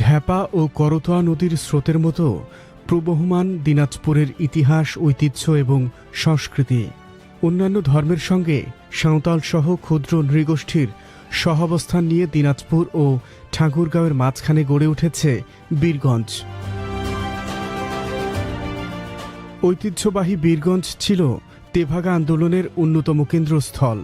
ঢ্যাপা ও করতোয়া নদীর স্রোতের মতো প্রবহমান দিনাজপুরের ইতিহাস, ঐতিহ্য এবং সংস্কৃতি। অন্যান্য ধর্মের সঙ্গে সাঁওতাল সহ ক্ষুদ্র নৃগোষ্ঠীর সহাবস্থান নিয়ে দিনাজপুর ও ঠাকুরগাঁওয়ের মাঝখানে গড়ে উঠেছে বীরগঞ্জ। ঐতিহ্যবাহী বীরগঞ্জ ছিল তেভাগা আন্দোলনের অন্যতম কেন্দ্রস্থল।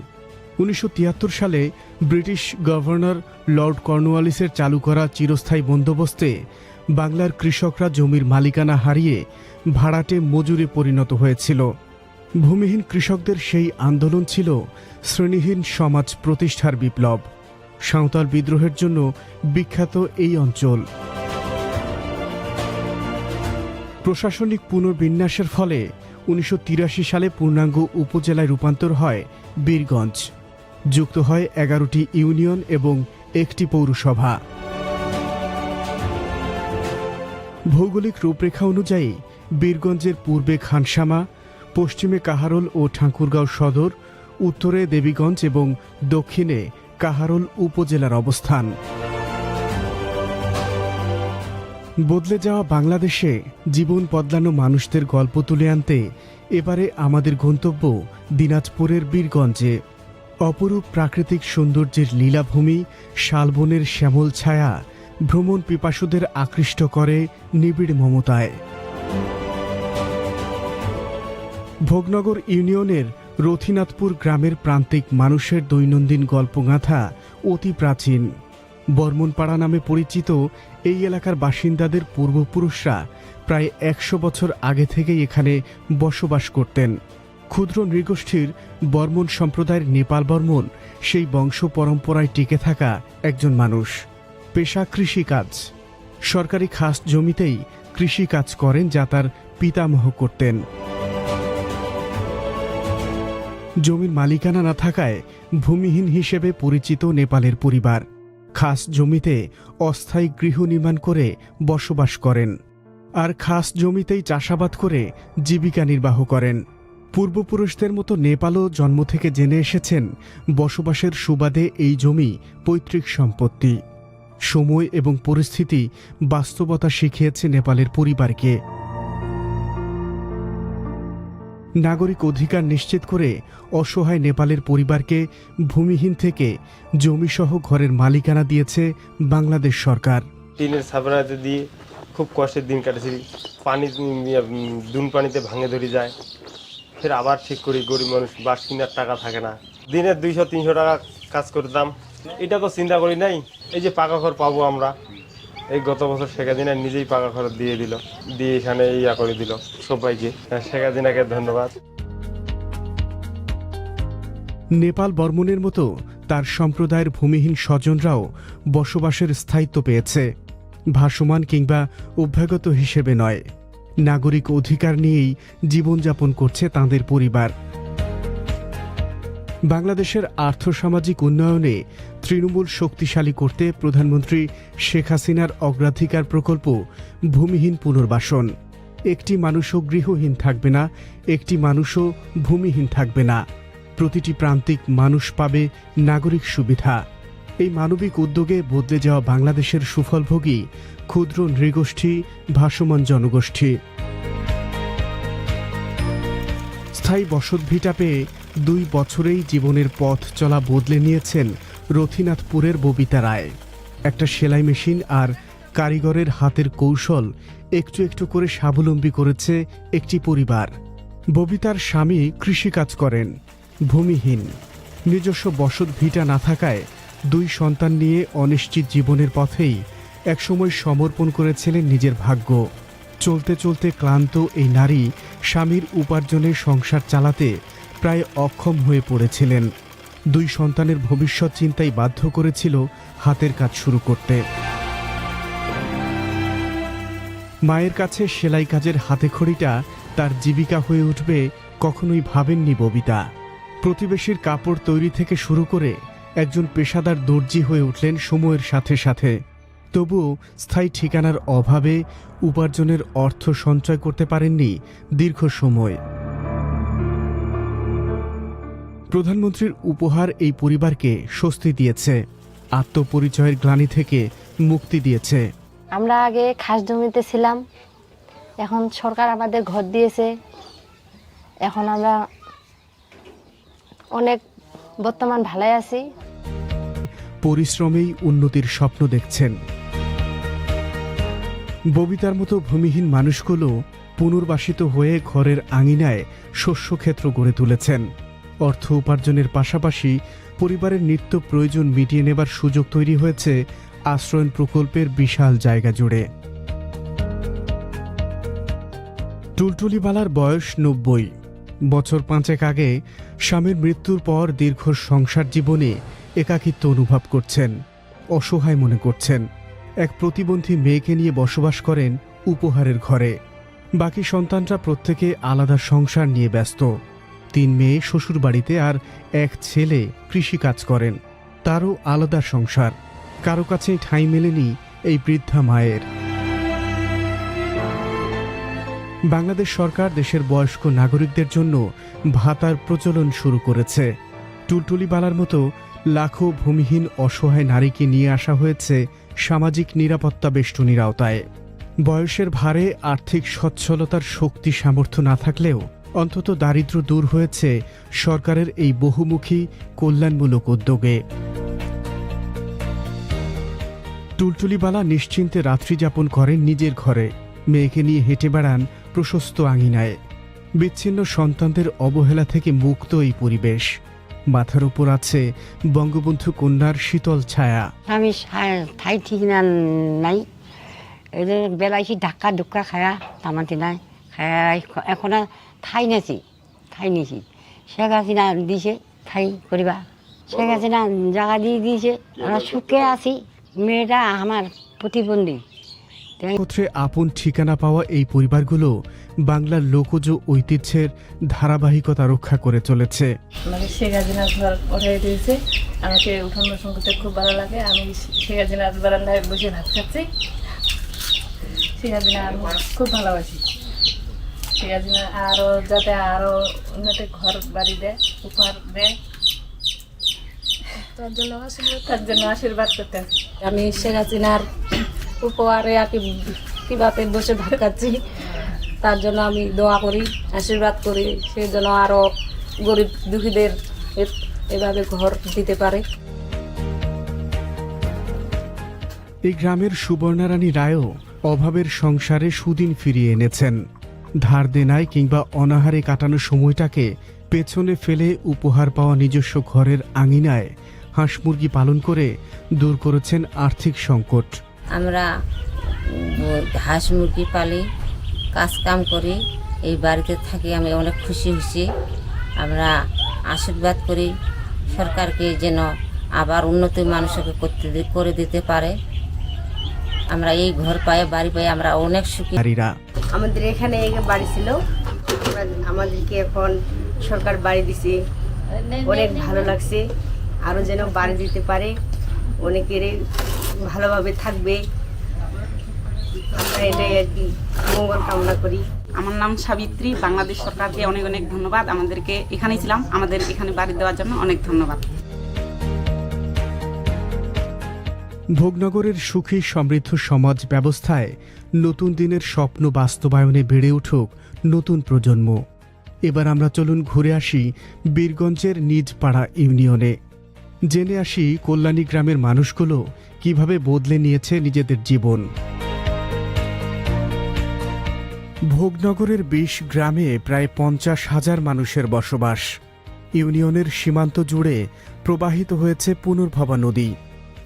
উনিশশো তিয়াত্তর সালে ব্রিটিশ গভর্নর লর্ড কর্নওয়ালিসের চালু করা চিরস্থায়ী বন্দোবস্তে বাংলার কৃষকরা জমির মালিকানা হারিয়ে ভাড়াটে মজুরে পরিণত হয়েছিল। ভূমিহীন কৃষকদের সেই আন্দোলন ছিল শ্রেণীহীন সমাজ প্রতিষ্ঠার বিপ্লব। সাঁওতাল বিদ্রোহের জন্য বিখ্যাত এই অঞ্চল। প্রশাসনিক পুনর্বিন্যাসের ফলে উনিশশো তিরাশি সালে পূর্ণাঙ্গ উপজেলায় রূপান্তর হয় বীরগঞ্জ। যুক্ত হয় এগারোটি ইউনিয়ন এবং একটি পৌরসভা। ভৌগোলিক রূপরেখা অনুযায়ী, বীরগঞ্জের পূর্বে খানসামা, পশ্চিমে কাহারোল ও ঠাকুরগাঁও সদর, উত্তরে দেবীগঞ্জ এবং দক্ষিণে কাহারোল উপজেলার অবস্থান। বদলে যাওয়া বাংলাদেশে জীবন বদলানো মানুষদের গল্প তুলে আনতে এবারে আমাদের গন্তব্য দিনাজপুরের বীরগঞ্জে। অপরূপ প্রাকৃতিক সৌন্দর্যের লীলাভূমি, শালবনের শ্যামল ছায়া, ভ্রমণ পিপাসুদের আকৃষ্ট করে নিবিড় মমতায়। ভোগনগর ইউনিয়নের রথিনাথপুর গ্রামের প্রান্তিক মানুষের দৈনন্দিন গল্পগাথা অতি প্রাচীন। বর্মনপাড়া নামে পরিচিত এই এলাকার বাসিন্দাদের পূর্বপুরুষরা প্রায় একশো বছর আগে থেকেই এখানে বসবাস করতেন। ক্ষুদ্র নৃগোষ্ঠীর বর্মন সম্প্রদায়ের নেপাল বর্মন সেই বংশ পরম্পরায় টিকে থাকা একজন মানুষ। পেশা কৃষিকাজ। সরকারি খাস জমিতেই কৃষিকাজ করেন যা তার পিতামহ করতেন। জমির মালিকানা না থাকায় ভূমিহীন হিসেবে পরিচিত নেপালের পরিবার। খাস জমিতে অস্থায়ী গৃহ নির্মাণ করে বসবাস করেন। আর খাস জমিতেই চাষাবাদ করে জীবিকা নির্বাহ করেন। পূর্বপুরুষদের মতো নেপালও জন্ম থেকে জেনে এসেছেন বসবাসের সুবাদে এই জমি পৈতৃক সম্পত্তি। সময় এবং পরিস্থিতি বাস্তবতা শিখিয়েছে নেপালের পরিবারকে। নাগরিক অধিকার নিশ্চিত করে অসহায় নেপালের পরিবারকে ভূমিহীন থেকে জমিসহ ঘরের মালিকানা দিয়েছে বাংলাদেশ সরকার। টিনের দিয়ে খুব কষ্টের দিন কাটেছি। পানি দুন পানিতে ভাঙে ধরে যায়। ফের আবার ঠিক করি গরিব মানুষ বাস কেনার টাকা থাকে না। দিনে দুইশো তিনশো টাকা কাজ করতাম এটা তো চিন্তা করি নাই এই যে পাকা ঘর পাবো আমরা। এই গত বছর শেখ হাসিনা নিজেই পাকা ঘর দিয়ে দিল দিয়ে এখানে ইয়া করে দিল সবাইকে। হ্যাঁ, শেখ হাসিনাকে ধন্যবাদ। নেপাল বর্মনের মতো তার সম্প্রদায়ের ভূমিহীন স্বজনরাও বসবাসের স্থায়িত্ব পেয়েছে ভাসমান কিংবা অভ্যাগত হিসেবে নয়। নাগরিক অধিকার নিয়েই জীবনযাপন করছে তাঁদের পরিবার। বাংলাদেশের আর্থসামাজিক উন্নয়নে তৃণমূল শক্তিশালী করতে প্রধানমন্ত্রী শেখ হাসিনার অগ্রাধিকার প্রকল্প ভূমিহীন পুনর্বাসন। একটি মানুষও গৃহহীন থাকবে না, একটি মানুষও ভূমিহীন থাকবে না। প্রতিটি প্রান্তিক মানুষ পাবে নাগরিক সুবিধা। এই মানবিক উদ্যোগে বদলে যাওয়া বাংলাদেশের সুফলভোগী ক্ষুদ্র নৃগোষ্ঠী ভাসমান জনগোষ্ঠী। স্থায়ী বসতভিটা পেয়ে দুই বছরেই জীবনের পথ চলা বদলে নিয়েছেন রথিনাথপুরের ববিতা রায়। একটা সেলাই মেশিন আর কারিগরের হাতের কৌশল একটু একটু করে স্বাবলম্বী করেছে একটি পরিবার। ববিতার স্বামী কৃষিকাজ করেন, ভূমিহীন। নিজস্ব বসত ভিটা না থাকায় দুই সন্তান নিয়ে অনিশ্চিত জীবনের পথেই একসময় সমর্পণ করেছিলেন নিজের ভাগ্য। চলতে চলতে ক্লান্ত এই নারী স্বামীর উপার্জনে সংসার চালাতে প্রায় অক্ষম হয়ে পড়েছিলেন। দুই সন্তানের ভবিষ্যৎ চিন্তাই বাধ্য করেছিল হাতের কাজ শুরু করতে। মায়ের কাছে সেলাই কাজের হাতেখড়িটা তার জীবিকা হয়ে উঠবে কখনোই ভাবেননি ববিতা। প্রতিবেশীর কাপড় তৈরি থেকে শুরু করে একজন পেশাদার দর্জি হয়ে উঠলেন সময়ের সাথে সাথে। তবুও স্থায়ী ঠিকানার অভাবে উপার্জনের অর্থ সঞ্চয় করতে পারেননি দীর্ঘ সময়। প্রধানমন্ত্রীর উপহার এই পরিবারকে স্বস্তি দিয়েছে আত্মপরিচয়ের গ্লানি থেকে মুক্তি দিয়েছে। আমরা আগে খাস জমিতে ছিলাম এখন সরকার আমাদের ঘর দিয়েছে। এখন আমরা অনেক বর্তমান ভালোই আছি। পরিশ্রমেই উন্নতির স্বপ্ন দেখছেন। ববিতার মতো ভূমিহীন মানুষগুলো পুনর্বাসিত হয়ে ঘরের আঙিনায় শস্যক্ষেত্র গড়ে তুলেছেন। অর্থ উপার্জনের পাশাপাশি পরিবারের নিত্য প্রয়োজন মিটিয়ে নেবার সুযোগ তৈরি হয়েছে আশ্রয়ণ প্রকল্পের বিশাল জায়গা জুড়ে। টুলটুলিবালার বয়স নব্বই। বছর পাঁচেক আগে স্বামীর মৃত্যুর পর দীর্ঘ সংসার জীবনে একাকিত্ব অনুভব করছেন, অসহায় মনে করছেন। এক প্রতিবন্ধী মেয়েকে নিয়ে বসবাস করেন উপহারের ঘরে। বাকি সন্তানরা প্রত্যেকে আলাদা সংসার নিয়ে ব্যস্ত। তিন মেয়ে শ্বশুর বাড়িতে আর এক ছেলে কৃষিকাজ করেন। তারও আলাদা সংসার। কারও কাছেই ঠাঁই মেলেনি এই বৃদ্ধা মায়ের। বাংলাদেশ সরকার দেশের বয়স্ক নাগরিকদের জন্য ভাতার প্রচলন শুরু করেছে। টুলটুলিবালার মতো লাখো ভূমিহীন অসহায় নারীকে নিয়ে আসা হয়েছে সামাজিক নিরাপত্তা বেষ্টনীর আওতায়। বয়সের ভারে আর্থিক সচ্ছলতার শক্তি সামর্থ্য না থাকলেও অন্তত দারিদ্র্য দূর হয়েছে সরকারের এই বহুমুখী, কল্যাণমূলক উদ্যোগে। টুলটুলিবালা নিশ্চিন্তে রাত্রি যাপন করেন নিজের ঘরে। মেয়েকে নিয়ে হেঁটে বেড়ান প্রশস্ত আঙিনায়। বিচ্ছিন্ন সন্তানদের অবহেলা থেকে মুক্ত এই পরিবেশ। মাথার উপর আছে বঙ্গবন্ধু কন্যার শীতল ছায়া। আমি ঠাই ঠিক না, নাই। এদের বেলাইছি ধাক্কা ধুক্কা খায়া তামাতি নাই। খায়া এখন ঠাই নেছি, ঠাই নিছি। শেখ হাসিনা দিছে, ঠাই করিবা। শেখ হাসিনা জায়গা দিয়ে দিয়েছে। আমরা সুখে আছি। মেয়েটা আমার প্রতিবন্ধী। একত্রে আপন ঠিকানা পাওয়া এই পরিবারগুলো বাংলার লোকজ ঐতিহ্যের ধারাবাহিকতা রক্ষা করে চলেছে। আমাকে শেখ হাসিনার ঘর দিয়েছে। আমাকে উঠান বসন করতে খুব ভালো লাগে। আমি শেখ হাসিনার বারান্দায় বসে ভাত খাচ্ছি। শেখ আমি খুব ভালোবাসি। শেখ হাসিনা আরও যাতে আরও উন্নতি ঘর বাড়ি দেয় উপহার দেয়। তার জন্য আশীর্বাদ তার জন্য আশীর্বাদ করতে আমি শেখ হাসিনার উপহারে আর কি কীভাবে বসে ভাত খাচ্ছি তার জন্য আমি দোয়া করি, আশীর্বাদ করি সেই জন্য আরও গরিব দুঃখীদের এভাবে ঘর দিতে পারে। এই গ্রামের সুবর্ণারানী রায়ও অভাবের সংসারে সুদিন ফিরিয়ে এনেছেন। ধার দেনায় কিংবা অনাহারে কাটানো সময়টাকে পেছনে ফেলে উপহার পাওয়া নিজস্ব ঘরের আঙিনায় হাঁস মুরগি পালন করে দূর করেছেন আর্থিক সংকট। আমরা হাঁস মুরগি পালি কাজ কাম করি এই বাড়িতে থাকি আমি অনেক খুশি হয়েছি। আমরা আশীর্বাদ করি সরকারকে যেন আবার উন্নতি মানুষকে করতে করে দিতে পারে। আমরা এই ঘর পায়ে বাড়ি পায়ে আমরা অনেক সুখী। আমাদের এখানে এক বাড়ি ছিল। আমরা- আমাদেরকে এখন সরকার বাড়ি দিছে। অনেক ভালো লাগছে। আরও যেন বাড়ি দিতে পারে। অনেকেরই ভালোভাবে থাকবে। আমরা এটাই আর কি মঙ্গল কামনা করি। আমার নাম সাবিত্রী। বাংলাদেশ সরকারকে অনেক অনেক ধন্যবাদ। আমাদেরকে এখানেই ছিলাম। আমাদের এখানে বাড়ি দেওয়ার জন্য অনেক ধন্যবাদ। ভোগনগরের সুখী সমৃদ্ধ সমাজ ব্যবস্থায় নতুন দিনের স্বপ্ন বাস্তবায়নে বেড়ে উঠুক নতুন প্রজন্ম। এবার আমরা চলুন ঘুরে আসি বীরগঞ্জের নিজ পাড়া ইউনিয়নে। জেনে আসি কল্যাণী গ্রামের মানুষগুলো কীভাবে বদলে নিয়েছে নিজেদের জীবন? ভোগনগরের বিশ গ্রামে প্রায় পঞ্চাশ হাজার মানুষের বসবাস। ইউনিয়নের সীমান্ত জুড়ে প্রবাহিত হয়েছে পুনর্ভবা নদী।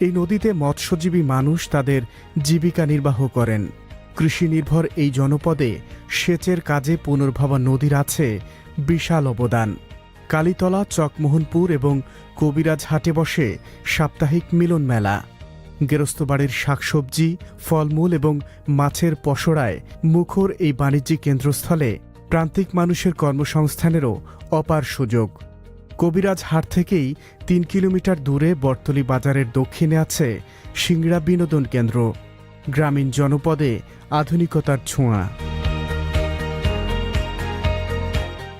এই নদীতে মৎস্যজীবী মানুষ তাদের জীবিকা নির্বাহ করেন। কৃষি নির্ভর এই জনপদে সেচের কাজে পুনর্ভবা নদীর আছে বিশাল অবদান। কালীতলা, চকমোহনপুর এবং কবিরাজ হাটে বসে সাপ্তাহিক মিলন মেলা। গেরস্তবাড়ির শাকসবজি, ফলমূল এবং মাছের পসরায় মুখর এই বাণিজ্যিক কেন্দ্রস্থলে প্রান্তিক মানুষের কর্মসংস্থানেরও অপার সুযোগ। কবিরাজ হাট থেকেই তিন কিলোমিটার দূরে বর্তলি বাজারের দক্ষিণে আছে সিংড়া বিনোদন কেন্দ্র। গ্রামীণ জনপদে আধুনিকতার ছোঁয়া।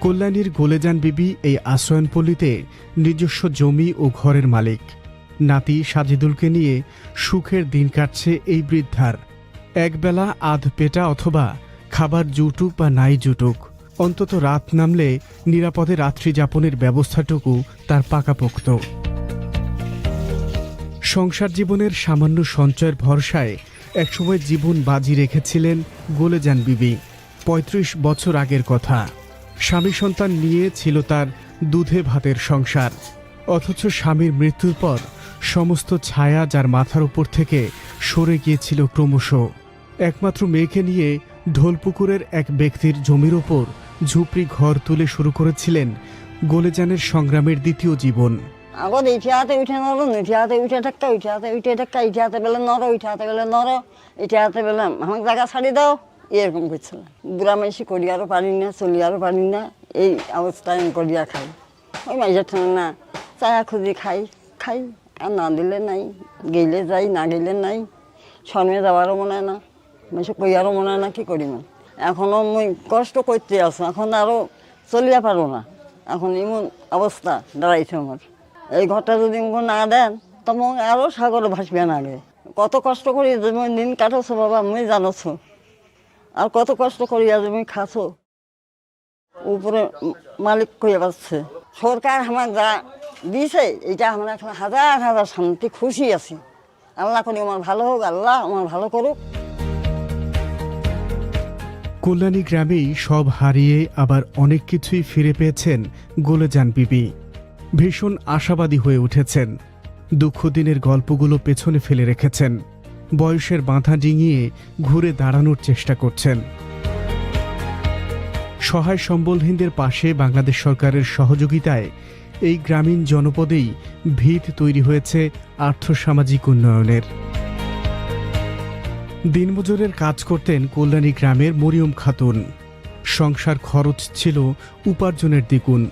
কল্যাণীর গোলেজান বিবি এই আশ্রয়নপল্লীতে নিজস্ব জমি ও ঘরের মালিক। নাতি সাজিদুলকে নিয়ে সুখের দিন কাটছে এই বৃদ্ধার। একবেলা আধ পেটা অথবা খাবার জুটুক বা নাই জুটুক। অন্তত রাত নামলে নিরাপদে রাত্রি যাপনের ব্যবস্থাটুকু তার পাকাপোক্ত। সংসার জীবনের সামান্য সঞ্চয়ের ভরসায় একসময় জীবন বাজি রেখেছিলেন গোলে যান বিবি। পঁয়ত্রিশ বছর আগের কথা। স্বামী সন্তান নিয়ে ছিল তার দুধে ভাতের সংসার। অথচ স্বামীর মৃত্যুর পর সমস্ত ছায়া যার মাথার উপর থেকে সরে গিয়েছিল ক্রমশ। একমাত্র মেয়েকে নিয়ে ঢোলপুকুরের এক ব্যক্তির জমির ওপর ঝুপড়ি ঘর তুলে শুরু করেছিলেন গোলেজানের সংগ্রামের দ্বিতীয় জীবন। হাতে হাতে হাতে হাতে হাতে হাতে আমাকে জায়গা দাও, এরকম করছিল বুড়া মাইসি করিয়ারও পারি না, চলিয়ারও পারি না, এই অবস্থায় করিয়া খাই। ওই ঠান্ডা না চায়া খুঁজি খাই খাই। আর না দিলে নাই, গেলে যাই, না গেলে নাই। শর্মে যাওয়ারও মনে হয় না মাইসে কইয়ারও মনে হয় না, কি করিম। এখনও মুই কষ্ট করতে আছো, এখন আরও চলিয়া পারো না। এখন এমন অবস্থা দাঁড়াইছে আমার। এই ঘরটা যদি আমাকে না দেন, তো মোক আরও সাগরে ভাসবে না আগে কত কষ্ট করি তুমি দিন কাটাছো বাবা আমি জানোছো। আর কত কষ্ট করি আজ তুমি খাছো। উপরে মালিক কইয়া পাচ্ছে সরকার আমার যা দিছে এটা আমরা এখন হাজার হাজার শান্তি খুশি আছি। আল্লাহ করি আমার ভালো হোক আল্লাহ আমার ভালো করুক কল্যাণী গ্রামেই সব হারিয়ে আবার অনেক কিছুই ফিরে পেয়েছেন গোলেজান বিবি। ভীষণ আশাবাদী হয়ে উঠেছেন। দুঃখ দিনের গল্পগুলো পেছনে ফেলে রেখেছেন। বয়সের বাঁধা ডিঙিয়ে ঘুরে দাঁড়ানোর চেষ্টা করছেন। সহায় সম্বলহীনদের পাশে বাংলাদেশ সরকারের সহযোগিতায় এই গ্রামীণ জনপদেই ভিত তৈরি হয়েছে আর্থসামাজিক উন্নয়নের। দিনমজুরের কাজ করতেন কল্যাণী গ্রামের মরিয়ম খাতুন। সংসার খরচ ছিল উপার্জনের দ্বিগুণ।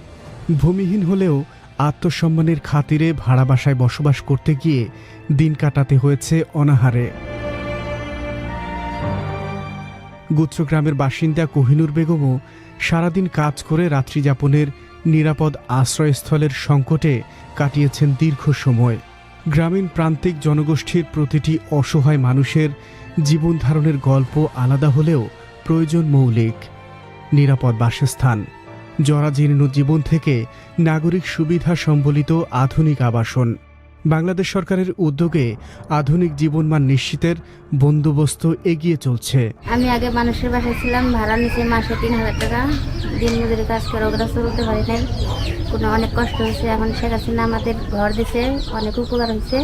ভূমিহীন হলেও আত্মসম্মানের খাতিরে ভাড়া বাসায় বসবাস করতে গিয়ে দিন কাটাতে হয়েছে অনাহারে। গুচ্ছগ্রামের বাসিন্দা কোহিনুর বেগমও সারাদিন কাজ করে রাত্রিযাপনের নিরাপদ আশ্রয়স্থলের সংকটে কাটিয়েছেন দীর্ঘ সময়। গ্রামীণ প্রান্তিক জনগোষ্ঠীর প্রতিটি অসহায় মানুষের জীবন ধারণের গল্প আলাদা হলেও প্রয়োজন মৌলিক। নিরাপদ বাসস্থান, জরাজীর্ণ জীবন থেকে নাগরিক সুবিধা সম্বলিত আধুনিক আবাসন। বাংলাদেশ সরকারের উদ্যোগে আধুনিক জীবনমান নিশ্চিতের বন্দোবস্ত এগিয়ে চলছে। আমি আগে মানুষের বাসায় ছিলাম ভাড়া নিচে মাসে তিন হাজার টাকা। দিন মজুরি কাজ করে ওগুলো চলতে পারি নাই। কোনো অনেক কষ্ট হয়েছে এখন শেখ হাসিনা আমাদের ঘর দিছে অনেক উপকার হয়েছে।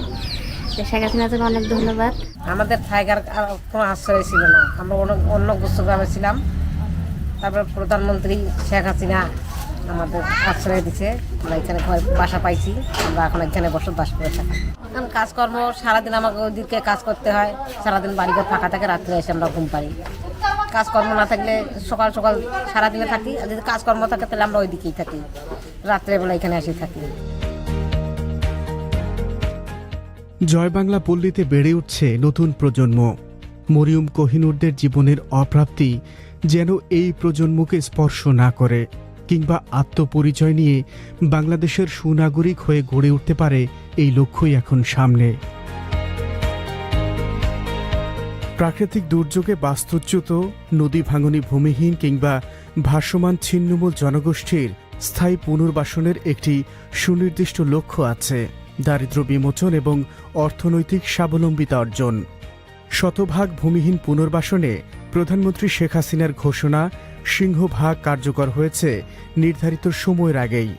শেখ হাসিনার জন্য অনেক ধন্যবাদ। আমাদের থাইগার আর কোনো আশ্রয় ছিল না। আমরা অন্য অন্য গ্রামে ছিলাম। তারপর প্রধানমন্ত্রী শেখ হাসিনা আমাদের আশ্রয় দিছে। আমরা এখানে ঘর বাসা পাইছি। আমরা এখন এখানে বসবাস করে থাকি। এখন কাজকর্ম সারাদিন আমাকে ওদিকে কাজ করতে হয়। সারাদিন বাড়িঘর ফাঁকা থাকে রাত্রে এসে আমরা ঘুম পাই। কাজকর্ম না থাকলে সকাল সকাল সারাদিনে থাকি। আর যদি কাজকর্ম থাকে তাহলে আমরা ওইদিকেই থাকি। রাত্রেবেলা এখানে এসে থাকি। জয় বাংলা পল্লীতে বেড়ে উঠছে নতুন প্রজন্ম। মরিয়ম কোহিনুরদের জীবনের অপ্রাপ্তি যেন এই প্রজন্মকে স্পর্শ না করে। কিংবা আত্মপরিচয় নিয়ে বাংলাদেশের সুনাগরিক হয়ে গড়ে উঠতে পারে এই লক্ষ্যই এখন সামনে। প্রাকৃতিক দুর্যোগে বাস্তুচ্যুত, নদী ভাঙনি ভূমিহীন কিংবা ভাসমান ছিন্নমূল জনগোষ্ঠীর স্থায়ী পুনর্বাসনের একটি সুনির্দিষ্ট লক্ষ্য আছে, দারিদ্র্য বিমোচন এবং অর্থনৈতিক স্বাবলম্বিতা অর্জন। শতভাগ ভূমিহীন পুনর্বাসনে প্রধানমন্ত্রী শেখ হাসিনার ঘোষণা সিংহভাগ কার্যকর হয়েছে নির্ধারিত সময়ের আগেই।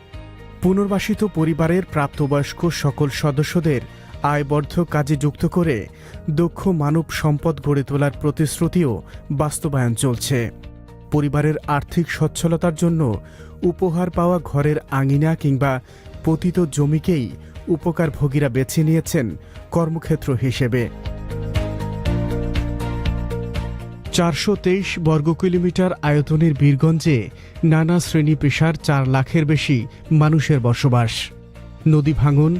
পুনর্বাসিত পরিবারের প্রাপ্তবয়স্ক সকল সদস্যদের আয়বর্ধক কাজে যুক্ত করে দক্ষ মানব সম্পদ গড়ে তোলার প্রতিশ্রুতিও বাস্তবায়ন চলছে। পরিবারের আর্থিক সচ্ছলতার জন্য উপহার পাওয়া ঘরের আঙিনা কিংবা পতিত জমিকেই উপকারভোগীরা বেছে নিয়েছেন কর্মক্ষেত্র হিসেবে। চারশো তেইশ বর্গ কিলোমিটার আয়তনের বীরগঞ্জে নানা শ্রেণি পেশার চার লাখের বেশি মানুষের বসবাস। নদী ভাঙন,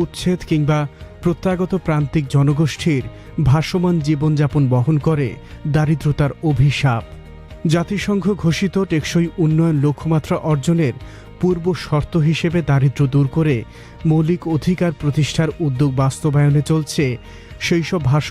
উচ্ছেদ কিংবা প্রত্যাগত প্রান্তিক জনগোষ্ঠীর ভাসমান জীবনযাপন বহন করে দারিদ্রতার অভিশাপ। জাতিসংঘ ঘোষিত টেকসই উন্নয়ন লক্ষ্যমাত্রা অর্জনের পূর্ব শর্ত হিসেবে দারিদ্র্য দূর করে মৌলিক অধিকার প্রতিষ্ঠার উদ্যোগ বাস্তবায়নে চলছে, সেই সব ভাস